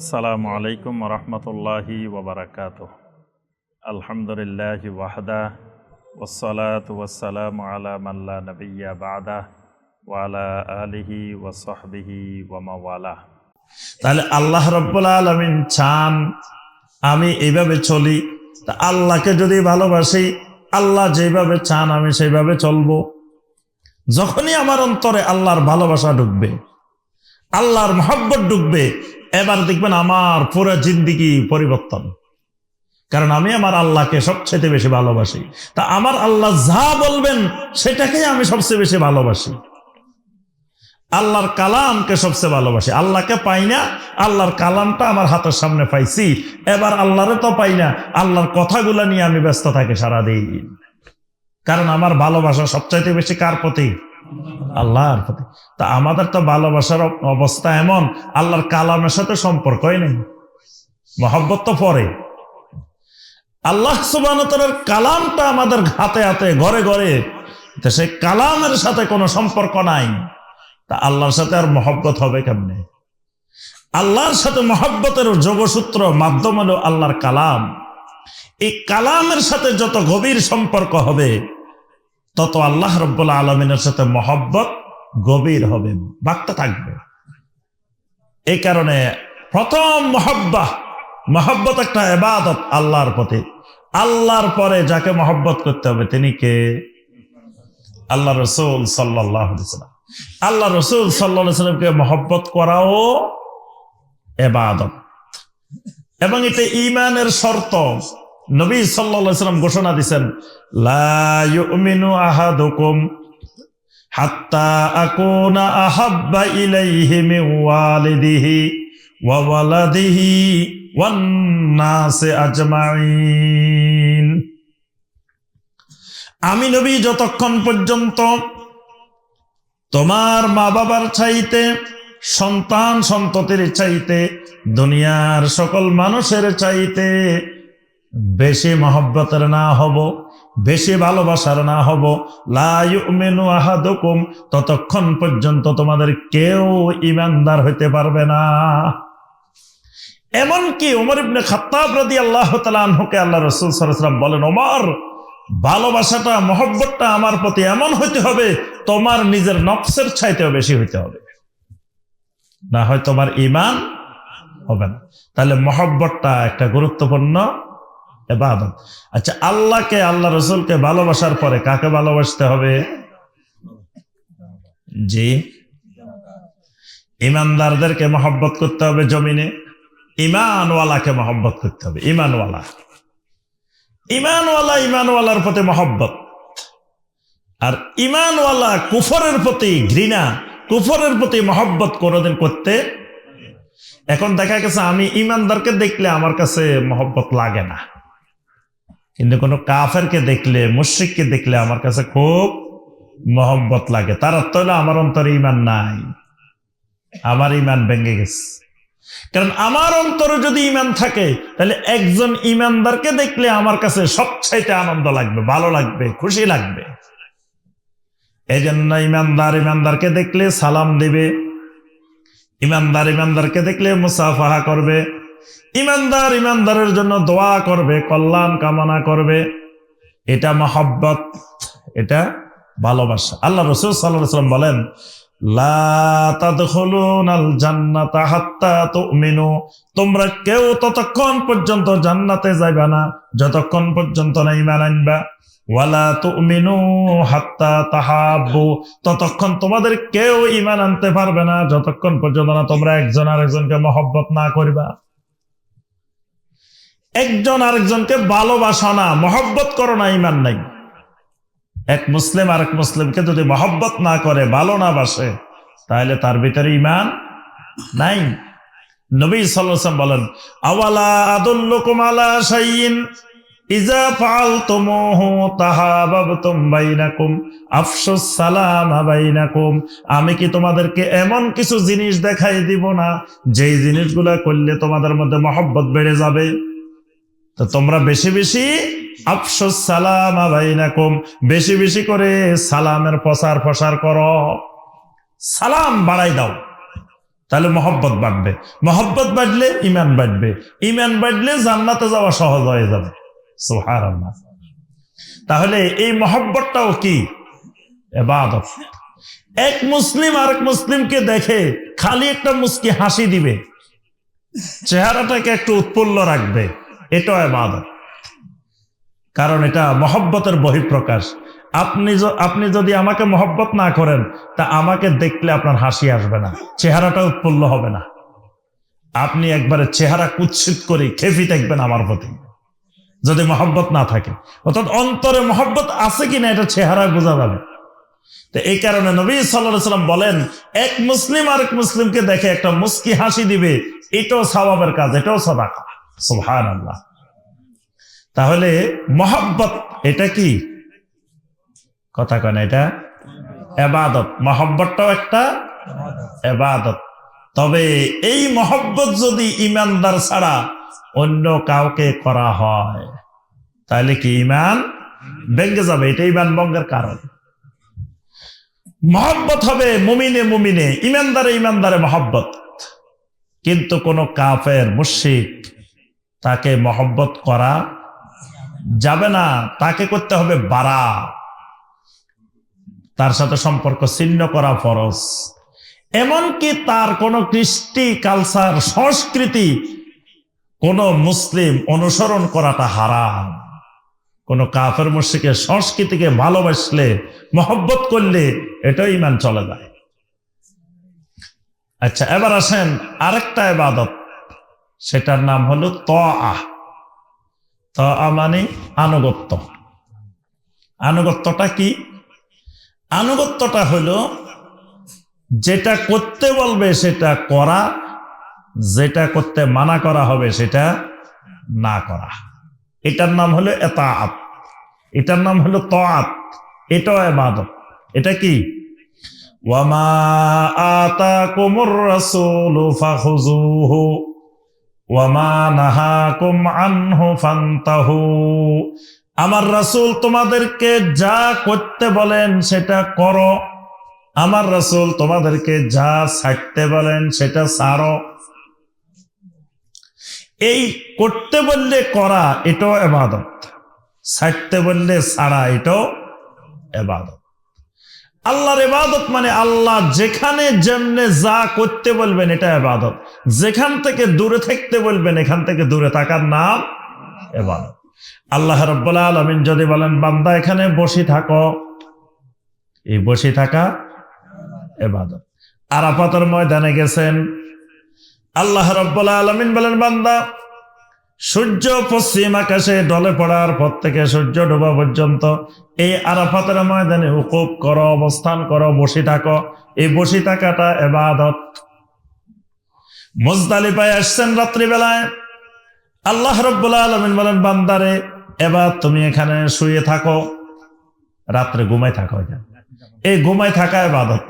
আসসালামু আলাইকুম রহমতুল্লাহি ওবরাকাত আলহামদুলিল্লাহ ওয়াহদা ওসলাত ওয়াসালাম আলা মাল্লা নবিয়া বাদা ওয়ালা আলিহি ওয়াসহবিহি ওয়ামাওয়ালা তাহলে আল্লাহ রব্বুল আলমিন চান আমি এইভাবে চলি, তা আল্লাহকে যদি ভালোবাসি, আল্লাহ যেভাবে চান আমি সেইভাবে চলবো। যখনই আমার অন্তরে আল্লাহর ভালোবাসা ঢুকবে, আল্লাহর মহব্বত ঢুকবে এবার দেখবেন আমার পুরো জিন্দিগি পরিবর্তন। কারণ আমি আমার আল্লাহকে সবচেয়ে বেশি ভালোবাসি। তা আমার আল্লাহ যা বলবেন, সেটাকেই আমি সবচেয়ে বেশি ভালোবাসি। আল্লাহর কালামকে সবচেয়ে ভালোবাসি। আল্লাহকে পাই না, আল্লাহর কালামটা আমার হাতের সামনে পাইছি। এবার আল্লাহরে তো পাই না, আল্লাহর কথাগুলো নিয়ে আমি ব্যস্ত থাকি সারাদিন। কারণ আমার ভালোবাসা সবচাইতে বেশি কার প্রতি? আল্লাহর প্রতি। তা আমাদের তো ভালোবাসার অবস্থা এমন, আল্লাহর কালামের সাথে সম্পর্কই নেই। মহব্বত তো পরে। আল্লাহ সুবান কালামটা আমাদের হাতে হাতে, ঘরে ঘরে সেই কালামের সাথে কোনো সম্পর্ক নাই। তা আল্লাহর সাথে আর মহব্বত হবে কেমনে? আল্লাহর সাথে মহব্বতের যোগসূত্র মাধ্যম হলো আল্লাহর কালাম। এই কালামের সাথে যত গভীর সম্পর্ক হবে তত আল্লাহ রব্বুল্লা আলমিনের সাথে মহব্বত গভীর হবে বার্তা থাকবে। এই কারণে প্রথম মহব্বা মহব্বত একটা এবাদত আল্লাহর প্রতি। আল্লাহর পরে যাকে মহব্বত করতে হবে, তিনি কে? আল্লাহ রসুল সাল্লাহ আল্লাহ রসুল সাল্লাহ সাল্লামকে মহব্বত করাও এবাদত এবং এটা ইমানের শর্ত নবী সাল্লাম ঘোষণা দিচ্ছেন আমি নবী, যতক্ষণ পর্যন্ত তোমার মা বাবার চাইতে সন্তান সন্ততির চাইতে, দুনিয়ার সকল মানুষের চাইতে বেশি মহব্বতের না হব, বেশি ভালোবাসার না হব। লাইমেনু আহাদুকুম, ততক্ষণ পর্যন্ত তোমাদের কেউ ইমানদার হইতে পারবে না। এমনকি ওমর ইবনে খাত্তাব রাদি আল্লাহ তালকে আল্লাহ রসুল সরাসলাম বলেন, ওমর, ভালোবাসাটা, মহব্বতটা আমার প্রতি এমন হইতে হবে, তোমার নিজের নফসের চাইতেও বেশি হইতে হবে। না হয় তোমার ইমান হবে না। তাহলে মহব্বতটা একটা গুরুত্বপূর্ণ এবাদত। আচ্ছা আল্লাহকে, আল্লাহ রসুলকে ভালোবাসার পরে কাকে ভালোবাসতে হবে? জি। ইমানদারদেরকে মহব্বত করতে হবে জমিনে। ইমানওয়ালাকে মহব্বত করতে হবে। ইমানওয়ালা। ইমানওয়ালা ইমানওয়ালার প্রতি মহব্বত। আর ইমানওয়ালা কুফরের প্রতি ঘৃণা, কুফরের প্রতি মহব্বত কোনোদিন করতে এখন দেখা গেছে আমি ইমানদারকে দেখলে আমার কাছে মহব্বত লাগে না। কিন্তু কোনো কাফেরকে দেখলে, মুশ্রিককে দেখলে আমার কাছে খুব মহব্বত লাগে। তার অর্থ হলো আমার অন্তরে ইমান নাই। আমার ইমান ভেঙে গেছে। কারণ আমার অন্তরে যদি ইমান থাকে, তাহলে একজন ইমানদারকে দেখলে আমার কাছে সবচাইতে আনন্দ লাগবে, ভালো লাগবে, খুশি লাগবে। এই জন্য ইমানদার ইমানদারকে দেখলে সালাম দিবে। ইমানদার ইমানদারকে দেখলে মুসাফাহা করবে। ইমানদার ইমানদারের জন্য দোয়া করবে, কল্যাণ কামনা করবে। এটা মহব্বত, এটা ভালোবাসা। আল্লাহ রসুল সাল্লাম বলেন তোমরা কেউ ততক্ষণ পর্যন্ত জান্নাতে যাইবা না, যতক্ষণ পর্যন্ত না ইমান আনবা। ওয়ালা তুমিনু হাত্তা তাহাব্বু। ততক্ষণ তোমাদের কেউ ইমান আনতে পারবে না, যতক্ষণ পর্যন্ত না তোমরা একজন আরেকজনকে মহব্বত না করবা। একজন আরেকজনকে ভালোবাসা না, মহব্বত করো না, ইমান নাই। এক মুসলিম আরেক মুসলিমকে যদি মহব্বত না করে, ভালো না বাসে, তাহলে তার ভিতরে ইমান নাই। নবী সাল্লাম বলেন, আওয়ালা আদুল্লুকুম আলা শাইইন? ইজা ফাআলতুমুহু তাহাবাবতুম বাইনাকুম আফসুস সালামা বাইনাকুম। আমি কি তোমাদেরকে এমন কিছু জিনিস দেখাই দিব না, যেই জিনিসগুলা করলে তোমাদের মধ্যে মহব্বত বেড়ে যাবে? তো তোমরা বেশি বেশি আফসোস সালাম আবাইনাকুম বেশি বেশি করে সালামের প্রসার প্রসার করো। সালাম বাড়াই দাও। তাহলে মহব্বত বাড়বে। মহব্বত বাড়লে ইমান বাড়বে। ইমান বাড়লে জান্নাতে যাওয়া সহজ হয়ে যাবে। সোহার তাহলে এই মহব্বতটাও কি? এবাদত। এক মুসলিম আরেক মুসলিমকে দেখে খালি একটা মুস্কি হাসি দিবে। চেহারাটাকে একটু উৎফুল্ল রাখবে। এটাও এবাদত। কারণ এটা মহব্বতের বহিঃপ্রকাশ। আপনি আপনি যদি আমাকে মহব্বত না করেন, তা আমাকে দেখলে আপনার হাসি আসবে না, চেহারাটা উৎফুল্ল হবে না। আপনি একবারে চেহারা কুৎসিত করে খেপি দেখবেন আমার প্রতি। যদি মহব্বত না থাকে। অর্থাৎ অন্তরে মহব্বত আছে কিনা এটা চেহারা বোঝা যাবে। তো এই কারণে নবী সাল্লাহ সাল্লাম বলেন, এক মুসলিম আরেক মুসলিমকে দেখে একটা মুস্কি হাসি দিবে, এটাও স্বভাবের কাজ, এটাও সদাকা। সুবহান আল্লাহ তাহলে মহব্বত, এটা কি? কথা কেন এটা? এবাদত। মহব্বতটাও একটা এবাদত। তবে এই মহব্বত যদি ইমানদার ছাড়া অন্য কাউকে করা হয়, তাহলে কি ইমান ভেঙ্গে যাবে? এটা ইমান ভঙ্গের কারণ। মহব্বত হবে মুমিনে মুমিনে ইমানদারে ইমানদারে মহব্বত। কিন্তু কোন কাফের মুশিক তাকে মহব্বত করা যাবে না, তাকে করতে হবে বাড়া তার সাথে সম্পর্ক ছিন্ন করা ফরজ। এমনকি তার কোনো কৃষ্টি, কালচার, সংস্কৃতি কোন মুসলিম অনুসরণ করাটা হারাম। কোন কাফের মুশিকের সংস্কৃতিকে ভালোবাসলে, মহব্বত করলে এটা ইমান চলে যায়। আচ্ছা এবার আসেন আরেকটা এবাদত সেটার নাম হলো ত আহ ত মানে আনুগত্য। আনুগত্যটা কি? আনুগত্যটা হলো যেটা করতে বলবে সেটা করা, যেটা করতে মানা করা হবে সেটা না করা। এটার নাম হলো এতাআত। এটার নাম হলো ত তাআত। এটাও ইবাদত। এটা কি? ওয়ামা আতাকুমুর রাসূলু ফাখুযুহু। আমার রাসূল তোমাদেরকে যা করতে বলেন সেটা করো। আমার রাসূল তোমাদেরকে যা ছাড়তে বলেন সেটা ছাড়ো। এই করতে বললে করা এটাও এবাদত, ছাড়তে বললে ছাড়া এটাও এবাদত। আল্লাহর এবাদত মানে আল্লাহ যেখানে যেমনে যা করতে বলবেন এটা এবাদত যেখান থেকে দূরে থাকতে বলবেন, এখান থেকে দূরে থাকার নাম এবাদত আল্লাহ রব্বুল্লাহ আলমিন যদি বলেন, বান্দা, এখানে বসে থাকো। এই বসে থাকা এবাদত আর আরাফাতের ময়দানে গেছেন। আল্লাহ রব্বুল্লাহ আলমিন বলেন, বান্দা সূর্য পশ্চিম আকাশে ডলে পড়ার পর থেকে সূর্য ডোবা পর্যন্ত। এই আরাফাতের ময়দানে উকুব করো, অবস্থান করো, বসে থাকো। এই বসে থাকাটা এবাদত। মুজদালিফায় আসছেন রাত্রিবেলায়। আল্লাহ রব্বুল্লাহ আলমিন বলেন, বান্দারে, এবার তুমি এখানে শুয়ে থাকো। রাত্রে ঘুমাই থাকো এই ঘুমাই থাকা এবাদত।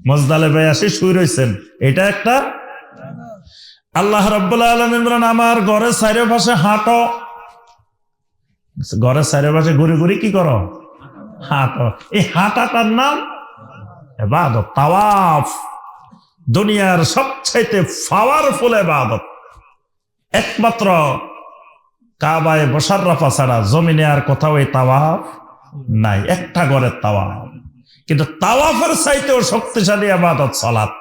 মজদালিফায় আসি শুয়ে রয়েছেন এটা একটা আল্লাহ রব্বুল্লাহ আলমিন বলেন আমার ঘরের চারি পাশে হাঁটো। ঘরের চারি পাশে ঘুরে ঘুরে কি করো? হাঁটো। এই হাঁটাটার নাম এবাদত তাওয়াফ। দুনিয়ার সবচাইতে পাওয়ারফুল এবাদত একমাত্র কাবায় বসাররাফা ছাড়া জমিনে আর কোথাও এই তাওয়াফ নাই। একটা ঘরের তাওয়াফ। কিন্তু তাওয়াফের চাইতেও শক্তিশালী আবাদত সালাত।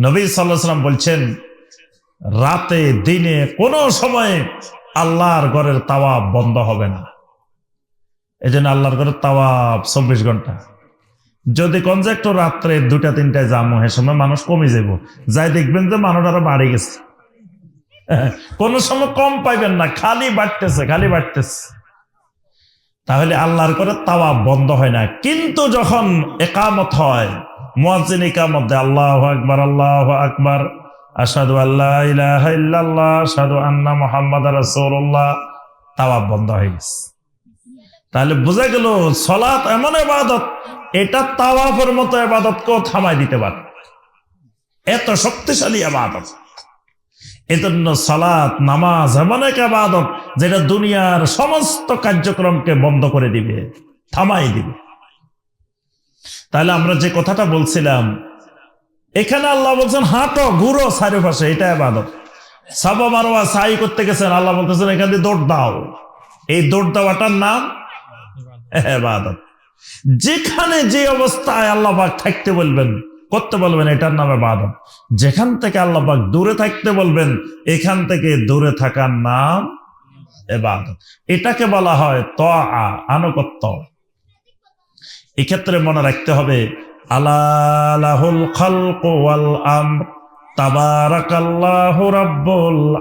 নবী সাল্লাহ সাল্লাম বলছেন, রাতে, দিনে কোনো সময়ে আল্লাহর ঘরের তাওয়াব বন্ধ হবে না। এই জন্য আল্লাহর ঘরের তাওয়াব চব্বিশ ঘণ্টা। যদি কোন যে একটু রাত্রে দুটা তিনটায় যাব সে সময় মানুষ কমে যাব যাই দেখবেন যে মানুষ আরও বাড়ি গেছে। কোনো সময় কম পাইবেন না, খালি বাড়তেছে খালি বাড়তেছে। তাহলে আল্লাহর করে তাওয়া বন্ধ হয় না। কিন্তু যখন একামত হয় আল্লাহ আল্লাহ আসাদু আল্লাহ ইল্লাল্লাহ আন্না মুহাম্মাদ রাসূলুল্লাহ। তাওয়া বন্ধ হয়ে গেছে। তাহলে বোঝা গেল, সলাৎ এমন এবাদত এটা তাওয়াফের মতো এবাদতকেও থামাই দিতে পারে এত শক্তিশালী আবাদত এজন্য সালাত নামাজ এমন এক আবাদত যেটা দুনিয়ার সমস্ত কার্যক্রমকে বন্ধ করে দিবে থামাই দিবে। তাহলে আমরা যে কথাটা বলছিলাম, এখানে আল্লাহ বলছেন, হাঁটো, ঘুরো চারিপাশে, এটা এবাদত সাবা মারোয়া সাই করতে গেছেন, আল্লাহ বলতেছেন, এখান দিয়ে দৌড় দাও। এই দৌড় দেওয়াটার নাম এবাদত যেখানে যে অবস্থায় আল্লাহ পাক থাকতে বলবেন, করতে বলবেন, এটার নামে বাদত যেখান থেকে আল্লাহ পাক দূরে থাকতে বলবেন, এখান থেকে দূরে থাকার নাম এবাদত এটাকে বলা হয় ত আনুগত্য। এক্ষেত্রে মনে রাখতে হবে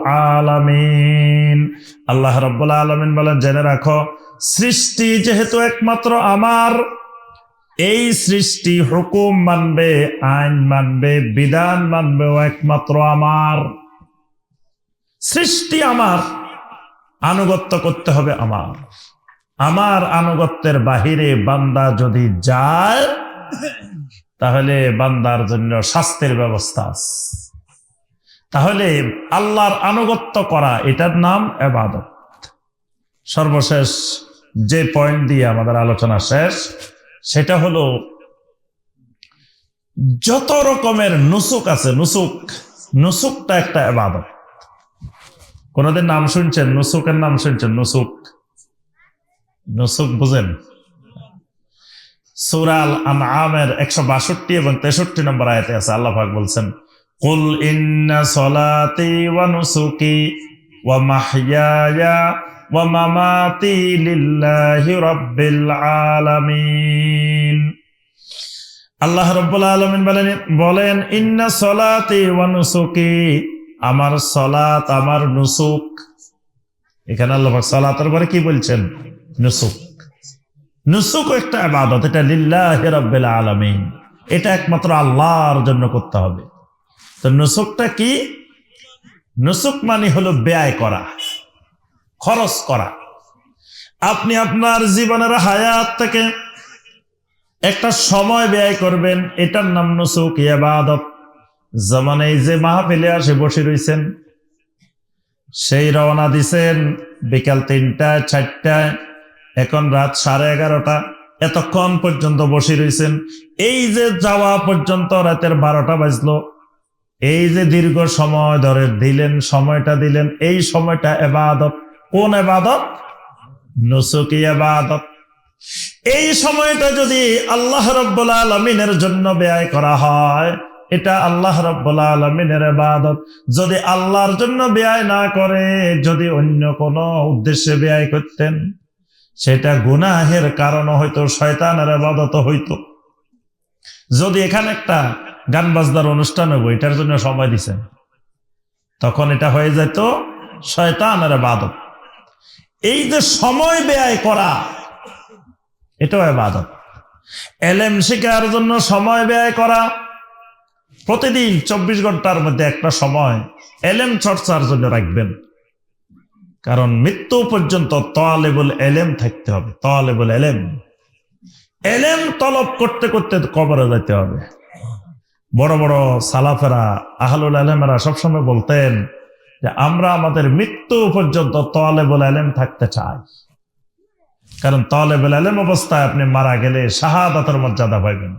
আলামিন। আল্লাহ রাব্বুল আলামিন বলেন, জেনে রাখো, সৃষ্টি যেহেতু একমাত্র আমার, এই সৃষ্টি হুকুম মানবে, আইন মানবে, বিধান মানবে একমাত্র আমার। সৃষ্টি আমার, আনুগত্য করতে হবে আমার। আমার আনুগত্যের বাহিরে বান্দা যদি যায়, তাহলে বান্দার জন্য শাস্তির ব্যবস্থা আছে। তাহলে আল্লাহর আনুগত্য করা, এটার নাম এবাদত। সর্বশেষ যে পয়েন্ট দিয়ে আমাদের আলোচনা শেষ, সেটা হলো, যত রকমের নুসুক আছে, নুসুক, নুসুকটা একটা এবাদত। কোনদিন নাম শুনছেন? নুসুকের নাম শুনছেন? নুসুক। বুঝেন। সুরাল আমের একশো বাষট্টি এবং তেষট্টি নম্বর আয়তে আছে, আল্লাহ পাক বলছেন, কুল ইন্না সলাতি ওয়া নুসুকি ওয়া ওয়া মামাতি লিল্লাহি রাব্বিল আলামিন। আল্লাহ রাব্বুল আলামিন বলেন বলেন, ইন্না সলাতি ওয়া নুসুকি, আমার সলাত আমার নুসুক। এখানে আল্লাহ পাক সলাতের পরে কি বলছেন? নুসুক নুসুক একটা আবাদত এটা লিল্লাহ রাব্বিল আলামিন। এটা একমাত্র আল্লাহর জন্য করতে হবে। তো নুসুকটা কি? নুসুক মানে হলো ব্যয় করা, খরচ করা। আপনি আপনার জীবনের হায়াত থেকে একটা সময় ব্যয় করবেন, এটার নাম নুসুক যেমন এই যে মাহফিলে আসে, বসে রইছেন, সেই রওনা দিছেন বিকাল তিনটায়, চারটায়। এখন রাত সাড়ে এগারোটা। এতক্ষণ পর্যন্ত বসে রয়েছেন এই যে যাওয়া পর্যন্ত রাতের বারোটা বাজলো। এই যে দীর্ঘ সময় ধরে দিলেন, সময়টা দিলেন, এই সময়টা এবাদত। কোন এবাদত? নুসুকি এবাদত। এই সময়টা যদি আল্লাহ রব্বুল আলমিনের জন্য ব্যয় করা হয়, এটা আল্লাহ রব্বুল আলমিনের এবাদত। যদি আল্লাহর জন্য ব্যয় না করে, যদি অন্য কোনো উদ্দেশ্যে ব্যয় করতেন। সেটা গুনাহের কারণ হয়তো শয়তানের আবাদত হইতো। যদি এখানে একটা গান বাজনার অনুষ্ঠান হব এটার জন্য সময় দিছেন, তখন এটা হয়ে যেত শয়তানের আবাদত। এই যে সময় ব্যয় করা, এটাও আবাদত। এলেম শিকার জন্য সময় ব্যয় করা, প্রতিদিন চব্বিশ ঘণ্টার মধ্যে একটা সময় এলেম চর্চার জন্য রাখবেন। কারণ মৃত্যু পর্যন্ত তলেবুল এলেম থাকতে হবে তলেবুল এলেম। এলেম তলব করতে করতে কবরে যেতে হবে। বড় বড় সালাফেরা, আহলুল আলমেরা সবসময় বলতেন যে, আমরা আমাদের মৃত্যু পর্যন্ত তলেবুল এলেম থাকতে চাই। কারণ তলেবুল এলেম অবস্থায় আপনি মারা গেলে শাহাদাতের মর্যাদা পাইবেন।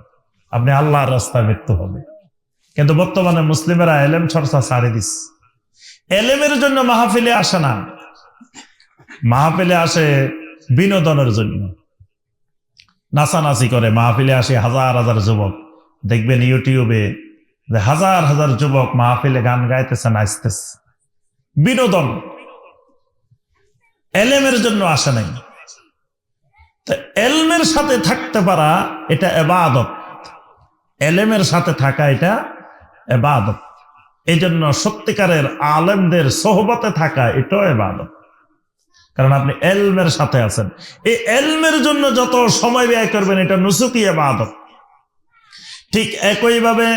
আপনি আল্লাহর রাস্তায় মৃত্যু হবে। কিন্তু বর্তমানে মুসলিমেরা এলেম চর্চা ছাড়ি দিস। এলেমের জন্য মাহফিলে আসে না। মাহফিলে আসে বিনোদনের জন্য। নাচানাচি করে, মাহফিলে আসে হাজার হাজার যুবক। দেখবেন ইউটিউবে যে হাজার হাজার যুবক মাহফিলে গান গাইতেছে, নাচতেছে। বিনোদন। এলেমের জন্য আসে নাই। এলমের সাথে থাকতে পারা এটা এবাদত। এলেমের সাথে থাকা এটা এবাদত। এই জন্য সত্যিকারের আলেমদের সোহবতে থাকা এটাও এবাদত। কারণ আপনি এলমের সাথে আছেন। এই এলমের জন্য যত সময় ব্যয় করবেন, এটা নুসুকি আবাদত ঠিক একইভাবে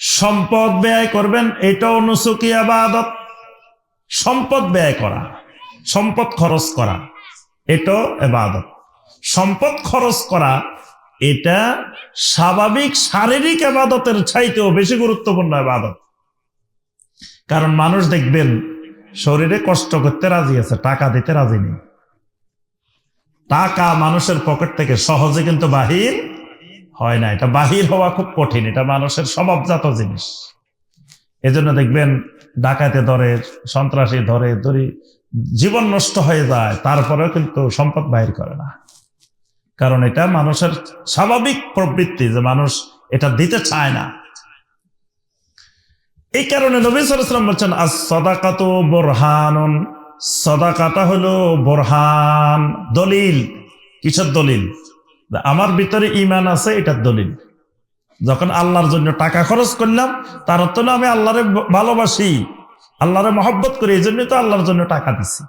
সম্পদ ব্যয় করবেন, এটাও নুসুকি আবাদত সম্পদ ব্যয় করা, সম্পদ খরচ করা, এটাও এবাদত সম্পদ খরচ করা, এটা স্বাভাবিক শারীরিক আবাদতের চাইতেও বেশি গুরুত্বপূর্ণ আবাদত কারণ মানুষ দেখবেন শরীরে কষ্ট করতে রাজি আছে, টাকা দিতে রাজি নেই। টাকা মানুষের পকেট থেকে সহজে কিন্তু বাহির হয় না। এটা বাহির হওয়া খুব কঠিন, এটা মানুষের স্বভাবজাত জিনিস। এজন্য দেখবেন, ডাকাতে ধরে, সন্ত্রাসী ধরে ধরি জীবন নষ্ট হয়ে যায়, তারপরেও কিন্তু সম্পদ বাহির করে না। কারণ এটা মানুষের স্বাভাবিক প্রবৃত্তি যে মানুষ এটা দিতে চায় না। এই কারণে নবী সালাম বলছেন আজ সদাকাত বোরহানুন। সদাকাটা হলো বোরহান, দলিল। কিসের দলিল? আমার ভিতরে ইমান আছে, এটার দলিল। যখন আল্লাহর জন্য টাকা খরচ করলাম, তার অর্থ না আমি আল্লাহরে ভালোবাসি, আল্লাহরে মহব্বত করি, এই জন্যই তো আল্লাহর জন্য টাকা দিছি।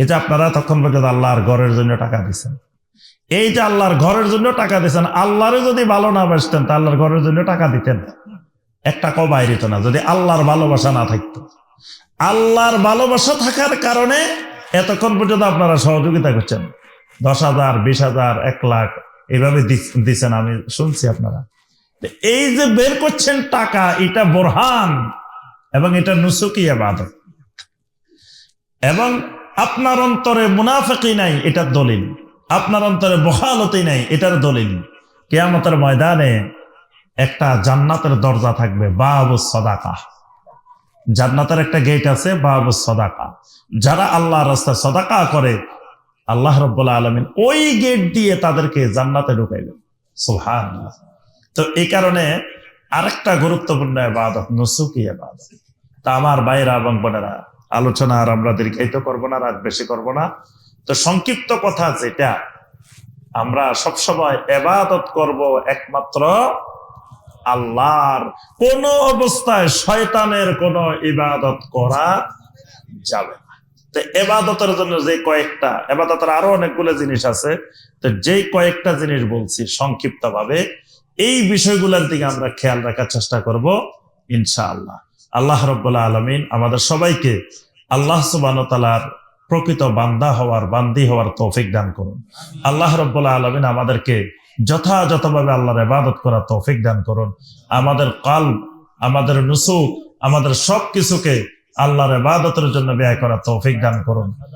এই যে আপনারা তখন পর্যন্ত আল্লাহর ঘরের জন্য টাকা দিচ্ছেন এই যে আল্লাহর ঘরের জন্য টাকা দিচ্ছেন আল্লাহরে যদি ভালো না বাসতেন তা আল্লাহর ঘরের জন্য টাকা দিতেন এক টাকাও বাইরে হতো না, যদি আল্লাহর ভালোবাসা না থাকতো। আল্লাহর ভালোবাসা থাকার কারণে এতক্ষণ পর্যন্ত আপনারা সহযোগিতা করছেন। দশ হাজার, বিশ হাজার, এক লাখ এইভাবে দিচ- দিচ্ছেন আমি শুনছি আপনারা। এই যে বের করছেন টাকা, এটা বোরহান এবং এটা নুসুকি আবাদত এবং আপনার অন্তরে মুনাফেকি নাই, এটার দলিল। আপনার অন্তরে বহালতি নাই, এটার দলিল। কেয়ামতের ময়দানে একটা জান্নাতের দরজা থাকবে, বাবু সদাকা। জান্নাতের একটা গেট আছে, বাবু সদাকা। যারা আল্লাহ রাস্তায় সদাকা করে, আল্লাহ রব্বুল্লাহ আলমিন ওই গেট দিয়ে তাদেরকে জান্নাতে ঢুকাইবেন সুহান তো এই কারণে আরেকটা গুরুত্বপূর্ণ এবাদত নসুকি এবাদত তা আমার ভাইরা এবং বোনেরা, আলোচনা আর আমরা দীর্ঘায়িত করব না, রাত বেশি করব না। তো সংক্ষিপ্ত কথা যেটা, আমরা সবসময় এবাদত করব একমাত্র আল্লাহর কোন অবস্থায় শয়তানের কোন ইবাদত করা যাবে না। তো এবাদতের জন্য যে কয়েকটা, এবাদতের আরও অনেকগুলো জিনিস আছে। তো যেই কয়েকটা জিনিস বলছি সংক্ষিপ্ত ভাবে এই বিষয়গুলোর দিকে আমরা খেয়াল রাখার চেষ্টা করব, ইনশাআল্লাহ। আল্লাহ রব্বুল্লাহ আলমিন আমাদের সবাইকে আল্লাহ সুবান তালার প্রকৃত বান্দা হওয়ার বান্দি হওয়ার তৌফিক দান করুন। আল্লাহ রব্বুল্লাহ আলমিন আমাদেরকে যথাযথভাবে আল্লাহর ইবাদত করার তৌফিক দান করুন। আমাদের কাল আমাদের নুসুক আমাদের সব কিছুকে আল্লাহর ইবাদতের জন্য ব্যয় করার তৌফিক দান করুন।